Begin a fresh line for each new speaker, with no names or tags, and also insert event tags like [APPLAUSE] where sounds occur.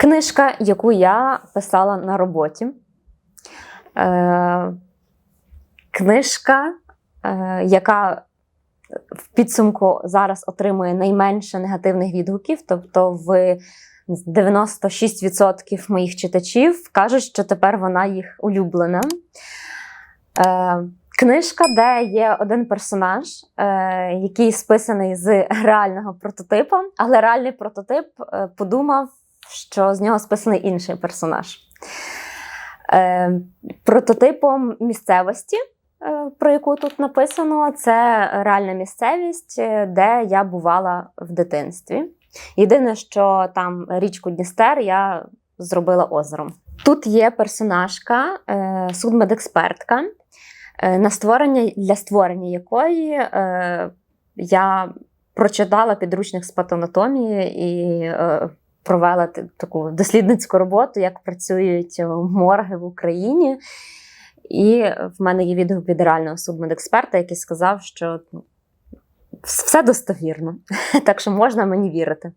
Книжка, яку я писала на роботі. Е, книжка, е, яка в підсумку зараз отримує найменше негативних відгуків. Тобто, в 96% моїх читачів кажуть, що тепер вона їх улюблена. Е, книжка, де є один персонаж, е, який списаний з реального прототипу, але реальний прототип е, подумав, що з нього списаний інший персонаж. Е, прототипом місцевості, е, про яку тут написано, це реальна місцевість, е, де я бувала в дитинстві. Єдине, що там річку Дністер я зробила озером. Тут є персонажка, е, судмедекспертка, на створення, для створення якої я прочитала підручник з патанатомії і провела таку дослідницьку роботу, як працюють морги в Україні. І в мене є відгук від реального судмедексперта, який сказав, що ну, все достовірно, [LAUGHS] так що можна мені вірити.